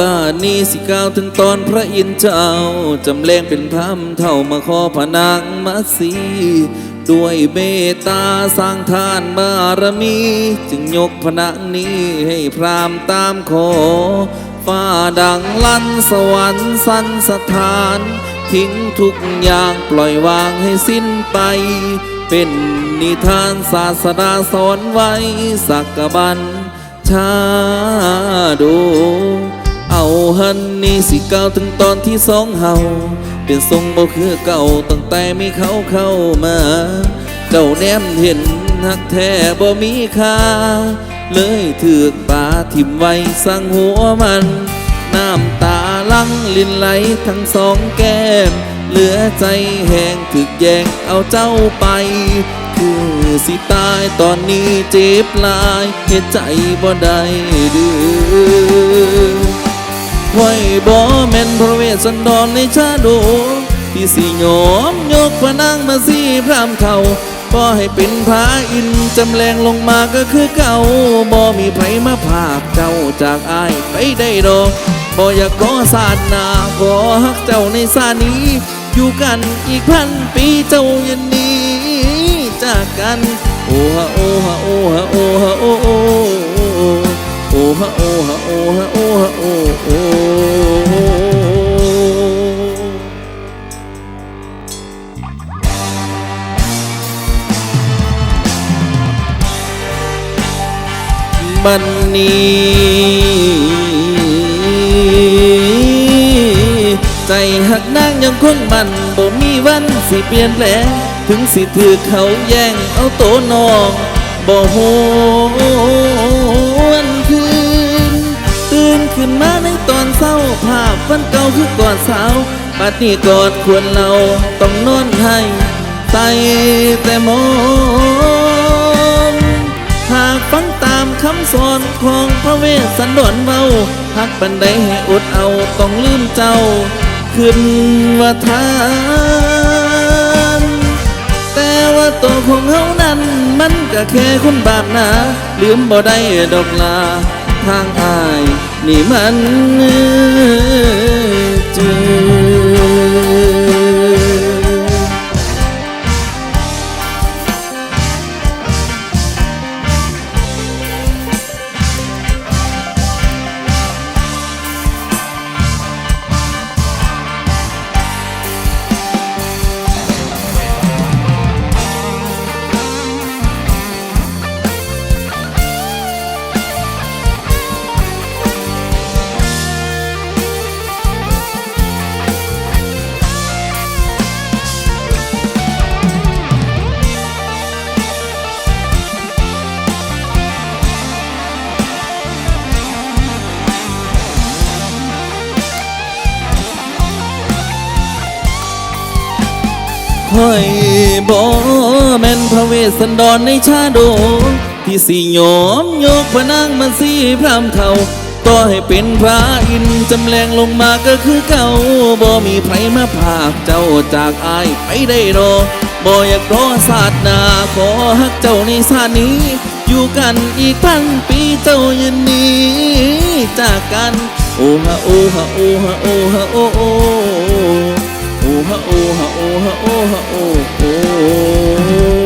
บานนี้สิกล่าวถึงตอนพระอินทร์เจ้า จำแรงเป็นพรำเท่ามาขอพระนางมาสีด้วยเมตตาสร้างทานบารมี จึงยกพนางนี้ให้พรามตามขอฟ้าดังลั่นสวรรค์สันสถาน ทิ้งทุกอย่างปล่อยวางให้สิ้นไป เป็นนิทานศาสดาสอนไว้สักกบันชาดูาหันนี่สิเก่าถึงตอนที่สองเฮาเป็นทรงบ่คือเก่าตั้งแต่มีเขาเข้ามา เจ้าแนมเห็นหักแท้บ่มีค่า เลยถือกปาทิมไว้สั่งหัวมัน น้ำตาลังลินไหลทั้งสองแก้ม เหลือใจแห้งถึกแยงเอาเจ้าไป คือสิตายตอนนี้เจ็บลายเหตุใจบ่ได้ดื้อ ไว้บ่แม่นพระเวสสันดรในชาโดที่สิยอมยกพระนางมาสีพรามเขาบ่ให้เป็นพระอินจำแรงลงมาก็คือเก่าบ่มีไผมาพากเจ้าจากอายไปได้ดอกบ่อยากขอสาดหนาขอฮักเจ้าในสานี้ อยู่กันอีกพันปีเจ้ายันนี้ จากกัน โอ้ฮะโอ้ฮะโอ้ฮะโอ้ฮะโอ้โอ้ฮะโอ้ฮะโอ้ฮะโอ้ฮะโอ้โอ้ บันนี้ใจหักนางยังคงมันบ่มีวันสิเปลี่ยนแปลงถึงสิถือเขาแย่งเอาโตนองบ่โหวนคืน ตื่นขึ้นมาในตอนเศร้าภาพวันเก่าคือกอดสาวปัดนี้กอดควรเราต้องนอนให้ใส่แต่มอง สอนของพระเวสสันดรเบาพักปันใดให้อดเอาต้องลืมเจ้า ขึ้นว่าทานแต่ว่าตัวของเฮานั้น มันก็แค่คนบาปนาลืมบ่ได้ดอกลา ทางอาย นี่มัน ค่อยบ่แม่นพระเวสสันดรในชาโดที่สิยอมยกพระนางมาสีพรามเขาต่อให้เป็นพระอินจำแรงลงมาก็คือเก่าบ่มีไผมาพากเจ้าจากอายไปได้ดอบ่อยากรอศาสนาขอฮักเจ้าในชาตินี้ อยู่กันอีกพันปีเจ้ายันนี้จากกัน โอ้ฮะโอ้ฮะโอ้ฮะโอ้ฮะโอ้ ha oh ha oh ha oh ha oh oh.